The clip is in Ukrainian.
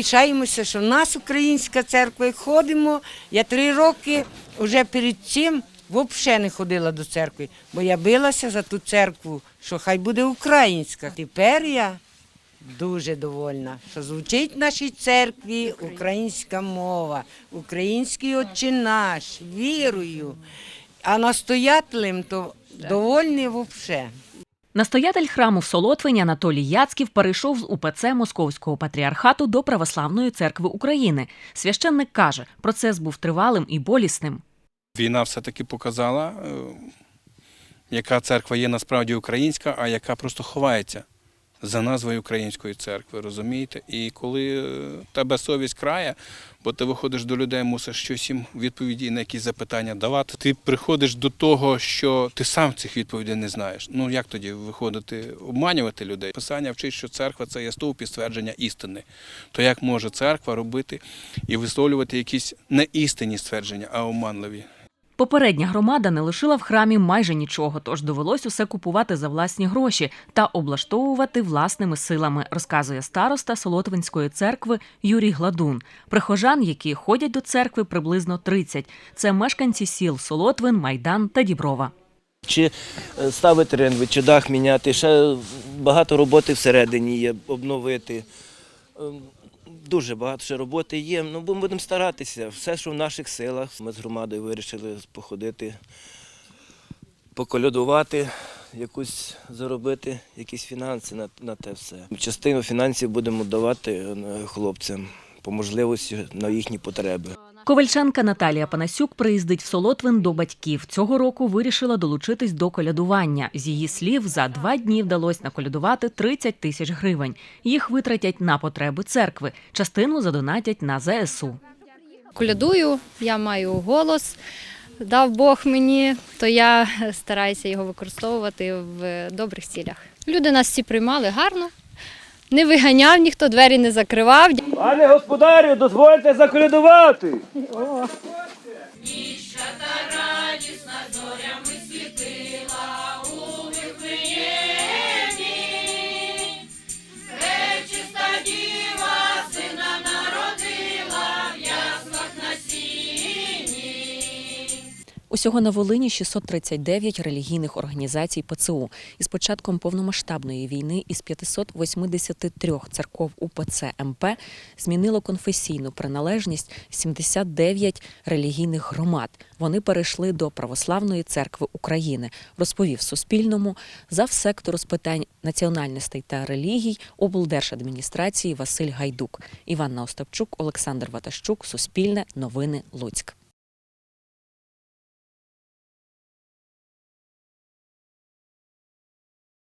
пишаємося, що в нас українська церква. Як ходимо, я три роки вже перед цим взагалі не ходила до церкви, бо я билася за ту церкву, що хай буде українська. Тепер я дуже довольна, що звучить в нашій церкві українська мова, український отче наш, вірую. А настоятелем то довольний взагалі. Настоятель храму в Солотвині Анатолій Яцьків перейшов з УПЦ Московського патріархату до Православної церкви України. Священник каже, процес був тривалим і болісним. Війна все-таки показала, е, яка церква є насправді українська, а яка просто ховається за назвою Української церкви, розумієте? І коли е, тебе совість крає, бо ти виходиш до людей, мусиш щось їм відповіді на якісь запитання давати. Ти приходиш до того, що ти сам цих відповідей не знаєш. Ну як тоді виходити, обманювати людей? Писання вчить, що церква це є стовп підтвердження істини. То як може церква робити і висловлювати якісь не істинні ствердження, а оманливі? Попередня громада не лишила в храмі майже нічого, тож довелось усе купувати за власні гроші та облаштовувати власними силами, розказує староста Солотвинської церкви Юрій Гладун. Прихожан, які ходять до церкви, приблизно 30. Це мешканці сіл Солотвин, Майдан та Діброва. Чи е, ставити ренви, чи дах міняти, ще багато роботи всередині є, обновити. Ем, Дуже багато ще роботи є. Ну, ми будемо старатися. Все, що в наших силах. Ми з громадою вирішили походити, поколядувати, якусь заробити якісь фінанси на, на те все. Частину фінансів будемо давати е, хлопцям по можливості на їхні потреби. Ковальчанка Наталія Панасюк приїздить в Солотвин до батьків. Цього року вирішила долучитись до колядування. З її слів, за два дні вдалося наколядувати 30 тисяч гривень. Їх витратять на потреби церкви. Частину задонатять на ЗСУ. колядую, я маю голос, дав Бог мені, то я стараюся його використовувати в добрих цілях. Люди нас всі приймали гарно, не виганяв ніхто, двері не закривав. Пане господарю, дозвольте заколядувати. Усього на Волині 639 релігійних організацій ПЦУ. Із початком повномасштабної війни із 583 церков УПЦ МП змінило конфесійну приналежність 79 релігійних громад. Вони перейшли до Православної церкви України, розповів Суспільному завсектору з питань національностей та релігій облдержадміністрації Василь Гайдук. Іванна Остапчук, Олександр Ватащук, Суспільне, Новини Луцьк.